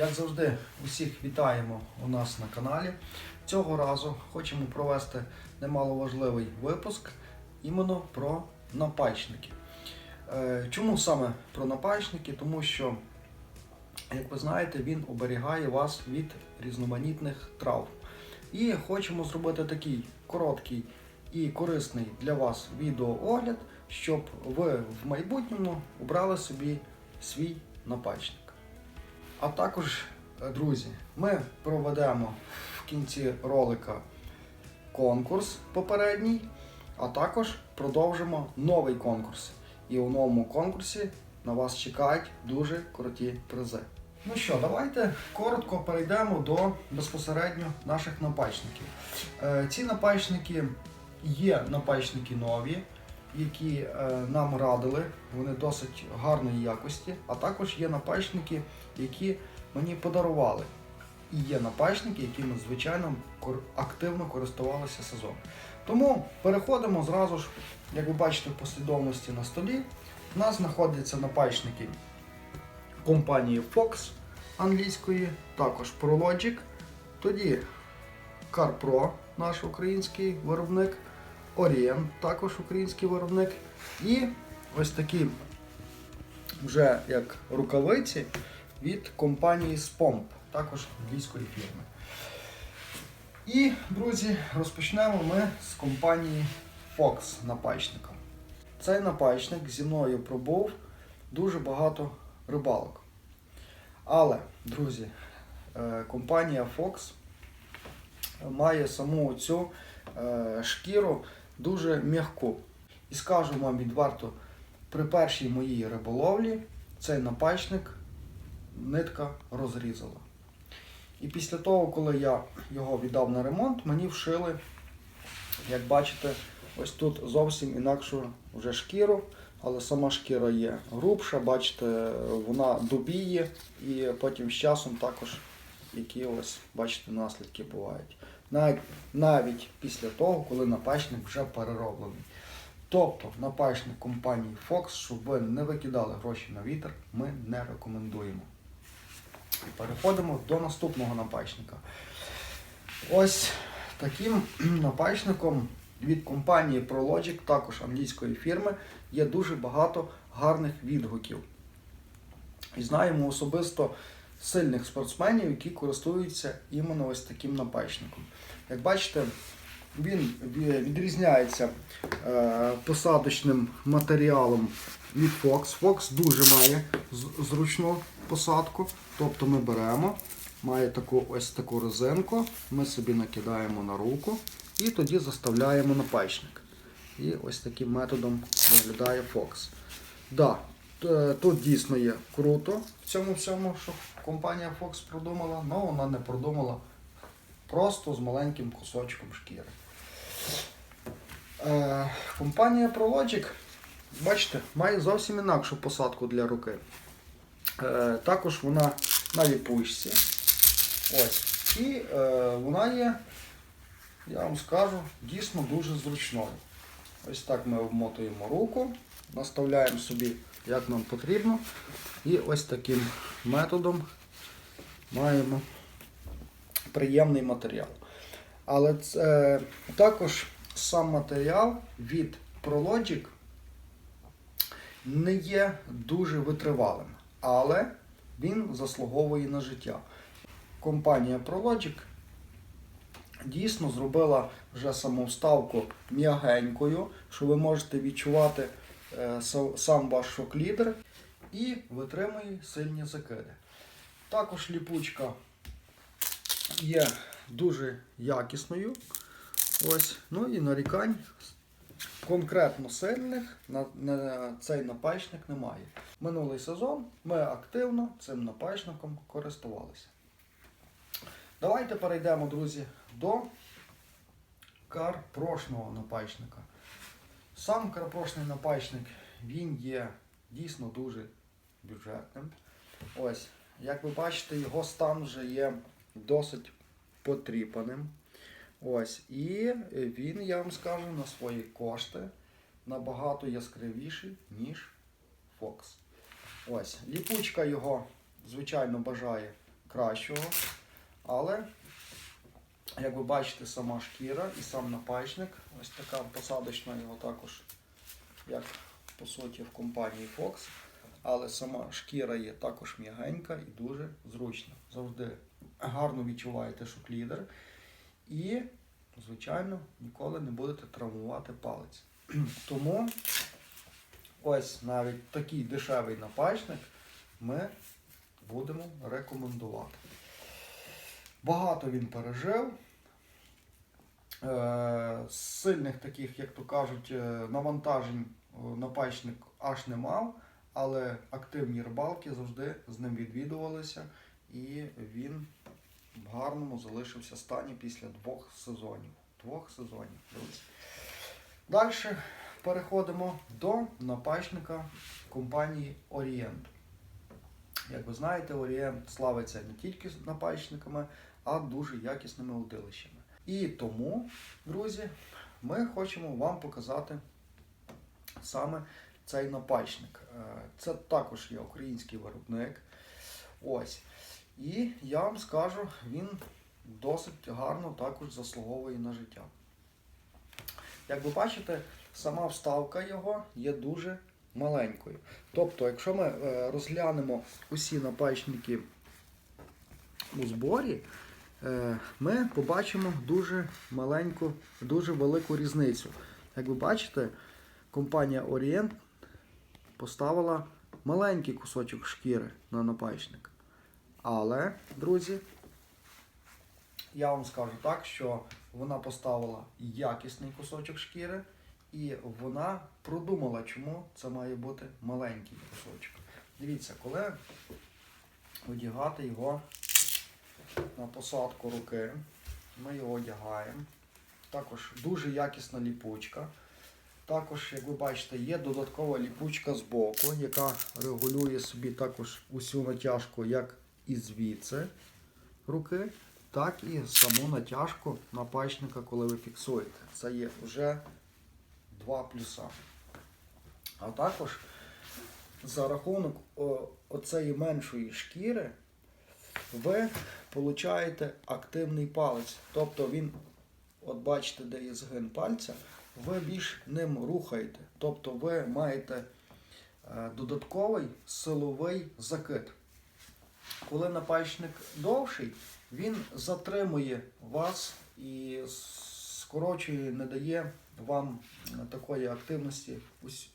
Як завжди, усіх вітаємо у нас на каналі. Цього разу хочемо провести немаловажливий випуск іменно про напальчники. Е, Чому саме про напальчники? Тому що, як ви знаєте, він оберігає вас від різноманітних травм. І хочемо зробити такий короткий і корисний для вас відеоогляд, щоб ви в майбутньому обрали собі свій напальчник. А також, е, друзі, ми проведемо в кінці ролика конкурс попередній, а також продовжимо новий конкурс. І у новому конкурсі на вас чекають дуже круті призи. Ну що, давайте коротко перейдемо до безпосередньо наших напальчників. Е, Ці напальчники є напальчники нові, які е, нам радили, вони досить гарної якості, а також є напальчники, які мені подарували. І є напальчники, якими, звичайно, активно користувалися сезон. Тому переходимо зразу ж, як ви бачите в послідовності на столі. У нас знаходяться напальчники компанії Fox англійської, також ProLogic, тоді CarPro, наш український виробник, Orient, також український виробник. І ось такі вже як рукавиці від компанії Spomp, також англійської фірми. І, друзі, розпочнемо ми з компанії Fox напальчником. Цей напальчник зі мною пробув дуже багато рибалок. Але, друзі, е, компанія Fox має саму цю е, шкіру дуже м'яку. І скажу вам відверто, при першій моїй риболовлі цей напальчник нитка розрізала. І після того, коли я його віддав на ремонт, мені вшили, як бачите, ось тут зовсім інакшу вже шкіру, але сама шкіра є грубша, бачите, вона дубіє і потім з часом також які ось, бачите, наслідки бувають. Навіть, навіть після того, коли напальчник вже перероблений. Тобто напальчник компанії Fox, щоб ви не викидали гроші на вітер, ми не рекомендуємо. Переходимо до наступного напальчника. Ось таким напальчником від компанії ProLogic, також англійської фірми, є дуже багато гарних відгуків. І знаємо особисто сильних спортсменів, які користуються іменно ось таким напальчником. Як бачите, він відрізняється е, посадочним матеріалом від Fox. Fox дуже має зручну посадку. Тобто ми беремо, має таку ось таку резинку, ми собі накидаємо на руку і тоді заставляємо напальчник. І ось таким методом виглядає Fox. Да, тут дійсно є круто в цьому всьому, що компанія Fox продумала, але вона не продумала просто з маленьким кусочком шкіри. Е, компанія ProLogic, бачите, має зовсім інакшу посадку для руки. Е, також вона на ліпучці. Ось. І е, вона є, я вам скажу, дійсно дуже зручною. Ось так ми обмотуємо руку, наставляємо собі, як нам потрібно. І ось таким методом маємо приємний матеріал. Але це, також сам матеріал від ProLogic не є дуже витривалим, але він заслуговує на життя. Компанія ProLogic дійсно зробила вже саму вставку м'ягенькою, що ви можете відчувати е, сам ваш шок-лідер і витримує сильні закиди. Також ліпучка є дуже якісною. Ось. Ну і нарікань конкретно сильних на, на цей напальчник немає. Минулий сезон ми активно цим напальчником користувалися. Давайте перейдемо, друзі, до карпрошного напальчника. Сам карпрошний напальчник він є дійсно дуже бюджетним. Ось, як ви бачите, його стан вже є досить потріпаним. Ось, і він, я вам скажу, на свої кошти набагато яскравіший, ніж Fox. Ось, ліпучка його, звичайно, бажає кращого. Але, як ви бачите, сама шкіра і сам напачник, ось така посадочна його також, як по суті в компанії Fox. Але сама шкіра є також м'ягенька і дуже зручна. Завжди гарно відчуваєте шоклідер. І, звичайно, ніколи не будете травмувати палець. Тому ось навіть такий дешевий напачник ми будемо рекомендувати. Багато він пережив. Е, Сильних таких, як то кажуть, е, навантажень е, напачник аж не мав, але активні рибалки завжди з ним відвідувалися, і він в гарному залишився стані після двох сезонів. Двох сезонів. Далі переходимо до напачника компанії Orient. Як ви знаєте, Orient славиться не тільки з напачниками, а дуже якісними удилищами. І тому, друзі, ми хочемо вам показати саме цей напачник. Е, Це також є український виробник. Ось. І я вам скажу, він досить гарно також заслуговує на життя. Як ви бачите, сама вставка його є дуже маленькою. Тобто, якщо ми е, розглянемо усі напачники у зборі, е, ми побачимо дуже маленьку, дуже велику різницю. Як ви бачите, компанія Orient поставила маленький кусочок шкіри на напачник. Але, друзі, я вам скажу так, що вона поставила якісний кусочок шкіри, і вона продумала, чому це має бути маленький кусочок. Дивіться, коли одягати його на посадку руки, ми його одягаємо. Також дуже якісна ліпучка. Також, як ви бачите, є додаткова ліпучка з боку, яка регулює собі також усю натяжку як і звідси руки, так і саму натяжку напачника, коли ви фіксуєте. Це є вже два плюса. А також за рахунок оцеї меншої шкіри ви получаєте активний палець. Тобто він, от бачите, де є згин пальця, ви більш ним рухаєте. Тобто ви маєте е, додатковий силовий закид. Коли напальчник довший, він затримує вас і скорочує, не дає вам такої активності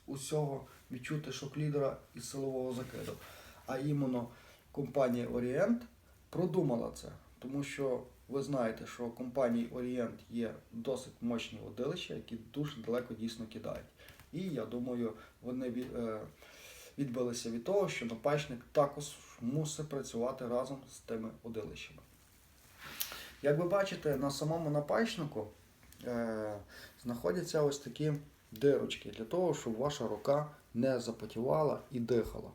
усього відчути шок-лідера і силового закиду. А іменно компанія Orient продумала це, тому що ви знаєте, що компанії Orient є досить мощні водилища, які дуже далеко дійсно кидають. І я думаю, вони е, відбилися від того, що напачник також мусить працювати разом з тими удилищами. Як ви бачите, на самому напачнику е, знаходяться ось такі дирочки для того, щоб ваша рука не запотівала і дихала.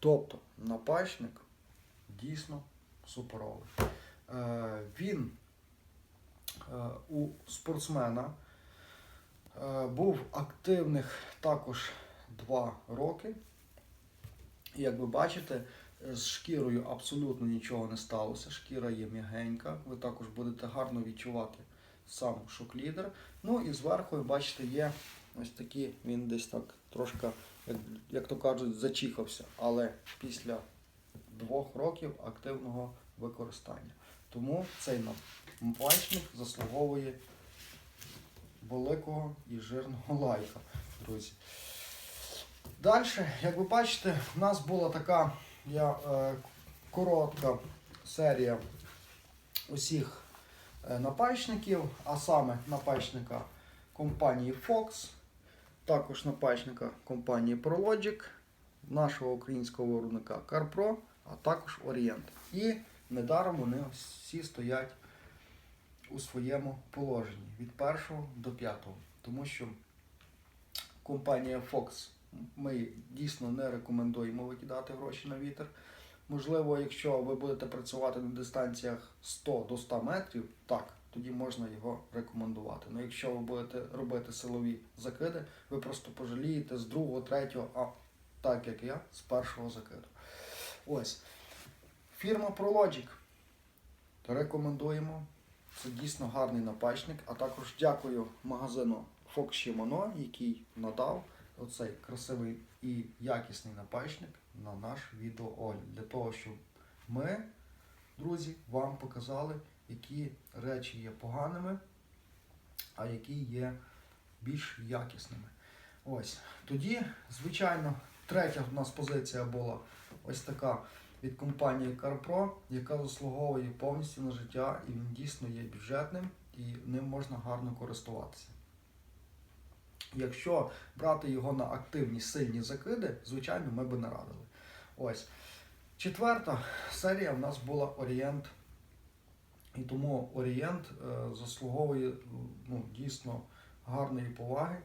Тобто напачник дійсно суперовий. Е, він е, у спортсмена е, був активних також 2 роки. І як ви бачите, з шкірою абсолютно нічого не сталося. Шкіра є м'ягенька, ви також будете гарно відчувати сам шок-лідер. Ну і зверху, бачите, є ось такі, він десь так трошки, як, як то кажуть, зачіхався. Але після двох років активного використання. Тому цей напальчник заслуговує великого і жирного лайка, друзі. Далі, як ви бачите, в нас була така я, е, коротка серія усіх е, напальчників, а саме напальчника компанії Fox, також напальчника компанії ProLogic, нашого українського виробника CarPro, а також Orient. І недаром вони всі стоять у своєму положенні від першого до п'ятого. Тому що компанія Fox ми дійсно не рекомендуємо викидати гроші на вітер. Можливо, якщо ви будете працювати на дистанціях 100 до 100 метрів, так, тоді можна його рекомендувати. Ну якщо ви будете робити силові закиди, ви просто пожалієте з другого, третього, а так як я, з першого закиду. Ось. Фірма ProLogic. Рекомендуємо. Це дійсно гарний напачник. А також дякую магазину Fox Shimano, який надав оцей красивий і якісний напачник на наш відеоогляд. Для того, щоб ми, друзі, вам показали, які речі є поганими, а які є більш якісними. Ось. Тоді, звичайно, третя в нас позиція була ось така від компанії CarPro, яка заслуговує повністю на життя, і він дійсно є бюджетним і ним можна гарно користуватися. Якщо брати його на активні сильні закиди, звичайно, ми би не радили. Ось. Четверта серія в нас була Орієнт. І тому Орієнт е, заслуговує ну, дійсно гарної поваги,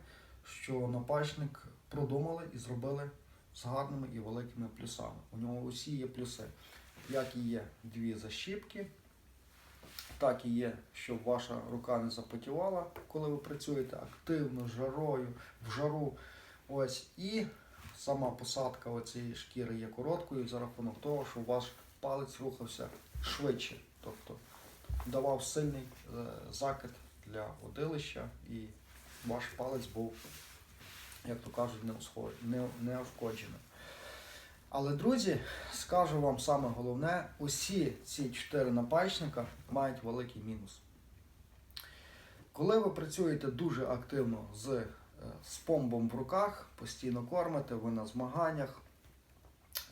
що напачник продумали і зробили з гарними і великими плюсами. У нього усі є плюси. Як і є дві защіпки, так і є, щоб ваша рука не запотівала, коли ви працюєте активно, жарою, в жару. Ось. І сама посадка оцієї шкіри є короткою за рахунок того, що ваш палець рухався швидше. Тобто давав сильний е, закид для водилища і ваш палець був, як то кажуть, не неушкодженим. Але, друзі, скажу вам саме головне, усі ці чотири напальчника мають великий мінус. Коли ви працюєте дуже активно з, е, з помбом в руках, постійно кормите, ви на змаганнях,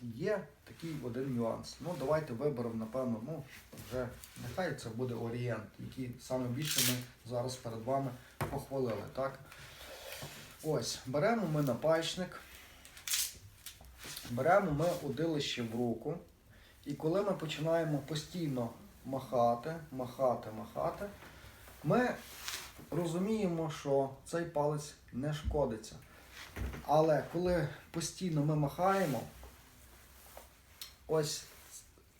є такий один нюанс. Ну, давайте виберемо, напевно, ну, вже нехай це буде орієнт, який саме більше ми зараз перед вами похвалили. Так? Ось, беремо ми напальчник. Беремо ми удилище в руку, і коли ми починаємо постійно махати, махати, махати, ми розуміємо, що цей палець не шкодиться. Але коли постійно ми махаємо, ось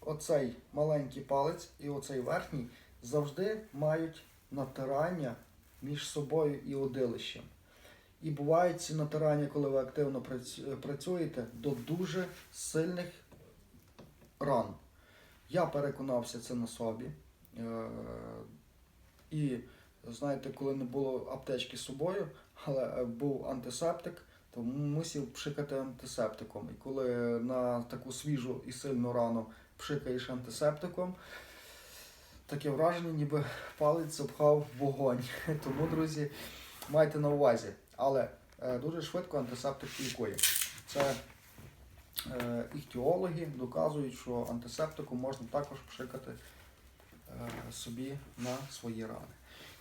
оцей маленький палець і оцей верхній завжди мають натирання між собою і удилищем. І бувають ці натирання, коли ви активно працюєте, до дуже сильних ран. Я переконався це на собі. Е, І знаєте, коли не було аптечки з собою, але е, був антисептик, то мусив пшикати антисептиком. І коли на таку свіжу і сильну рану пшикаєш антисептиком, таке враження, ніби палець запхав вогонь. Тому, друзі, майте на увазі. Але е, дуже швидко антисептик лікує. Це е, іхтіологи доказують, що антисептиком можна також пшикати е, собі на свої рани.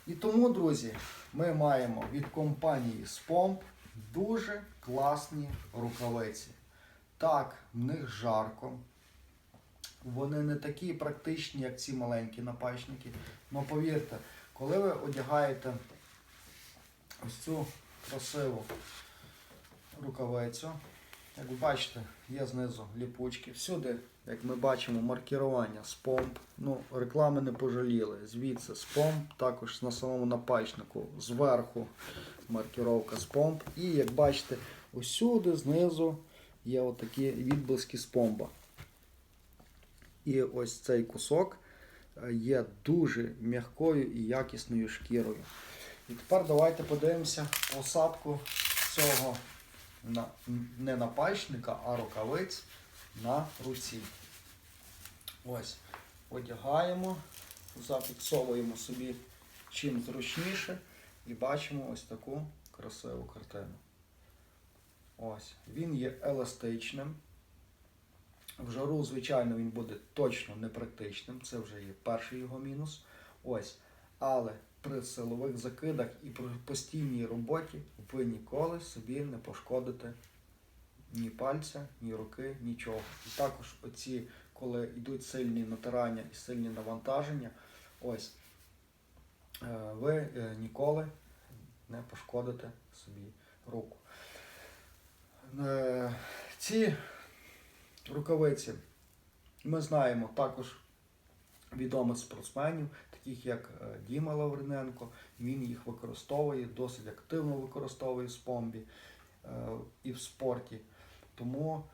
І тому, друзі, ми маємо від компанії Spomp дуже класні рукавиці. Так, в них жарко. Вони не такі практичні, як ці маленькі напачники. Але повірте, коли ви одягаєте ось цю красиву рукавицю. Як ви бачите, є знизу ліпучки. Всюди, як ми бачимо, маркірування спомп. Ну, реклами не пожаліли. Звідси спомп, також на самому напальчнику зверху маркіровка спомп. І як бачите, усюди знизу є отакі відблиски спомба. І ось цей кусок е, є дуже м'якою і якісною шкірою. І тепер давайте подивимося посадку цього на, не напальчника, а рукавиць на руці. Ось, одягаємо, зафіксовуємо собі чим зручніше і бачимо ось таку красиву картину. Ось, він є еластичним. В жару, звичайно, він буде точно непрактичним. Це вже є перший його мінус. Ось. Але при силових закидах і при постійній роботі ви ніколи собі не пошкодите ні пальця, ні руки, нічого. І також оці, коли йдуть сильні натирання і сильні навантаження, ось е, ви е, ніколи не пошкодите собі руку. Е, Ці рукавиці ми знаємо також відомих спортсменів, таких як е, Діма Лавриненко. Він їх використовує, досить активно використовує в спомбі е, і в спорті. Тому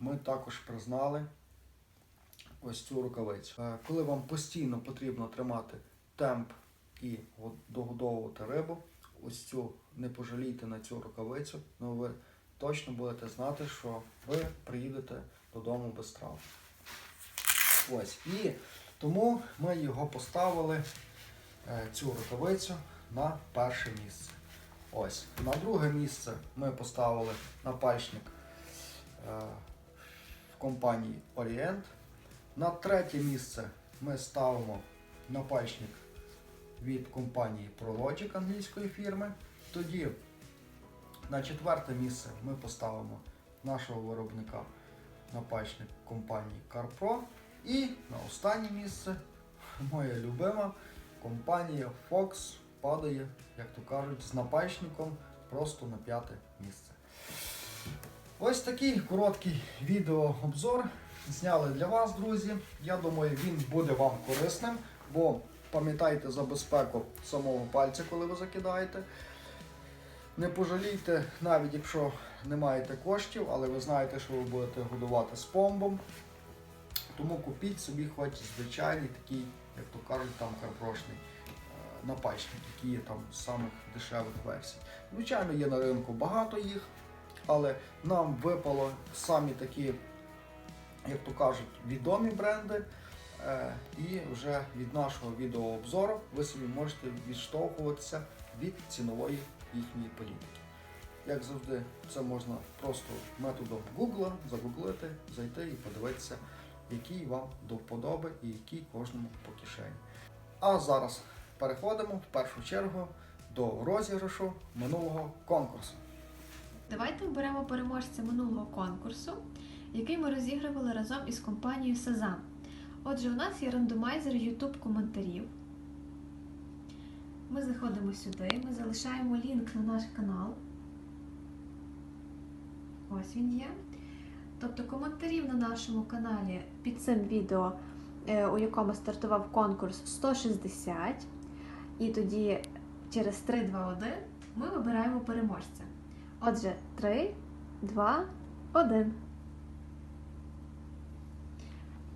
ми також признали ось цю рукавицю. Е, Коли вам постійно потрібно тримати темп і догодовувати рибу, ось цю не пожалійте на цю рукавицю, ну ви точно будете знати, що ви приїдете додому без травм. Ось. І тому ми його поставили, е, цю рукавицю, на перше місце. Ось. На друге місце ми поставили напальчник е, в компанії Orient. На третє місце ми ставимо напальчник від компанії ProLogic англійської фірми. Тоді на четверте місце ми поставимо нашого виробника напальчник компанії CarPro. І на останнє місце моя любима компанія Fox падає, як то кажуть, з напальчником просто на п'яте місце. Ось такий короткий відеообзор зняли для вас, друзі. Я думаю, він буде вам корисним, бо пам'ятайте за безпеку самого пальця, коли ви закидаєте. Не пожалійте, навіть якщо не маєте коштів, але ви знаєте, що ви будете годувати з помбом. Тому купіть собі хоч звичайний такий, як то кажуть, там карпрошний е, напальчник, який є там з самих дешевих версій. Звичайно, є на ринку багато їх, але нам випало самі такі, як то кажуть, відомі бренди. Е, І вже від нашого відеообзору ви собі можете відштовхуватися від цінової їхньої політики. Як завжди, це можна просто методом Google загуглити, зайти і подивитися, який вам до вподоби і який кожному по кишені. А зараз переходимо в першу чергу до розіграшу минулого конкурсу. Давайте оберемо переможця минулого конкурсу, який ми розігрували разом із компанією Sazam. Отже, у нас є рандомайзер YouTube коментарів. Ми заходимо сюди, ми залишаємо лінк на наш канал. Ось він є. Тобто коментарів на нашому каналі під цим відео, е, у якому стартував конкурс 160. І тоді через 3, 2, 1 ми вибираємо переможця. Отже, 3, 2, 1.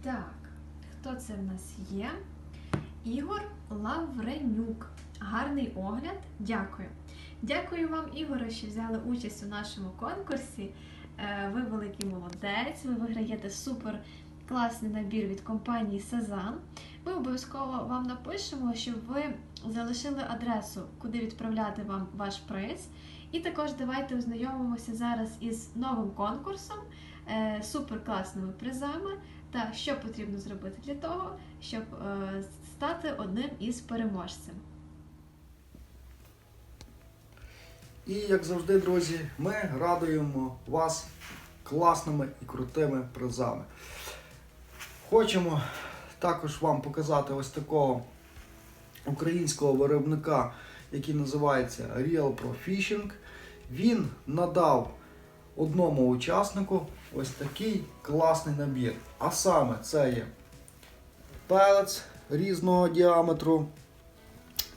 Так, хто це в нас є? Ігор Лавренюк. Гарний огляд. Дякую. Дякую вам, Ігоре, що взяли участь у нашому конкурсі. Е, Ви великий молодець, ви виграєте супер класний набір від компанії Sazan. Ми обов'язково вам напишемо, щоб ви залишили адресу, куди відправляти вам ваш приз. І також давайте ознайомимося зараз із новим конкурсом, е, супер класними призами та що потрібно зробити для того, щоб е, стати одним із переможців. І як завжди, друзі, ми радуємо вас класними і крутими призами. Хочемо також вам показати ось такого українського виробника, який називається Real Pro Fishing. Він надав одному учаснику ось такий класний набір. А саме це є пелець різного діаметру.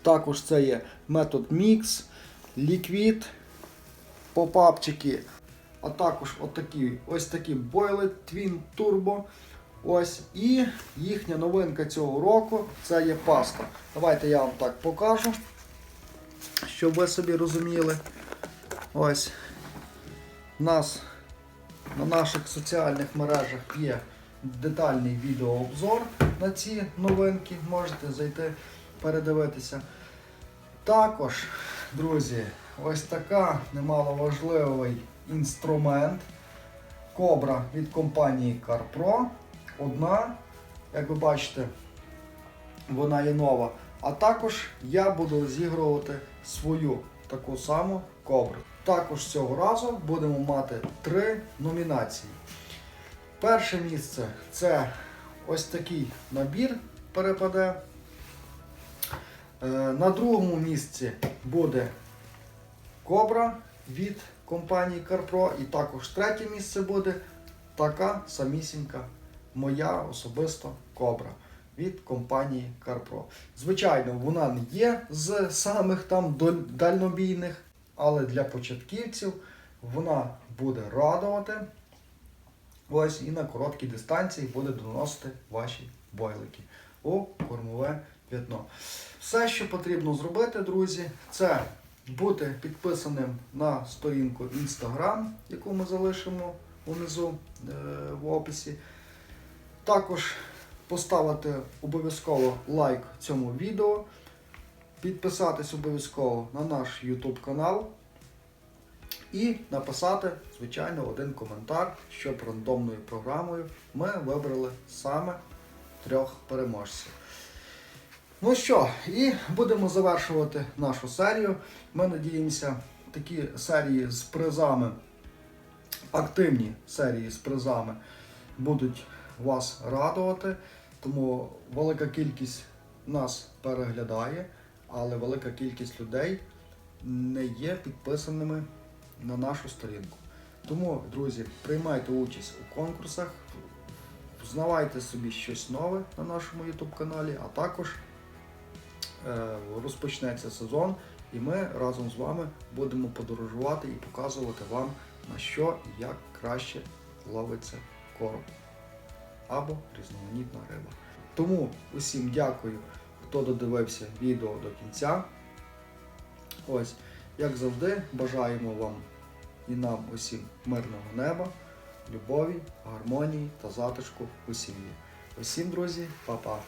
Також це є метод мікс, ліквід, попапчики, а також отакі, ось такі бойли Twin Turbo. Ось і їхня новинка цього року це є паста. Давайте я вам так покажу, щоб ви собі розуміли. Ось у нас на наших соціальних мережах є детальний відеообзор на ці новинки. Можете зайти передивитися. Також, друзі, ось така немаловажливий інструмент Кобра від компанії CarPro. Одна, як ви бачите, вона є нова. А також я буду розігрувати свою таку саму кобру. Також цього разу будемо мати три номінації. Перше місце це ось такий набір перепаде. Е, На другому місці буде Кобра від компанії CarPro. І також третє місце буде така самісінька моя особисто Кобра від компанії CarPro. Звичайно, вона не є з самих там дальнобійних, але для початківців вона буде радувати. Ось і на короткій дистанції буде доносити ваші бойлики у кормове п'ятно. Все, що потрібно зробити, друзі, це бути підписаним на сторінку Instagram, яку ми залишимо унизу е, в описі. Також поставити обов'язково лайк цьому відео, підписатись обов'язково на наш YouTube канал і написати, звичайно, один коментар, щоб рандомною програмою ми вибрали саме трьох переможців. Ну що, і будемо завершувати нашу серію. Ми надіємося, такі серії з призами, активні серії з призами будуть вас радувати, тому велика кількість нас переглядає, але велика кількість людей не є підписаними на нашу сторінку. Тому, друзі, приймайте участь у конкурсах, знавайте собі щось нове на нашому YouTube каналі, а також розпочнеться сезон, і ми разом з вами будемо подорожувати і показувати вам на що і як краще ловиться короб або різноманітна риба. Тому усім дякую, хто додивився відео до кінця. Ось, як завжди, бажаємо вам і нам усім мирного неба, любові, гармонії та затишку у сім'ї. Усім, друзі, па-па!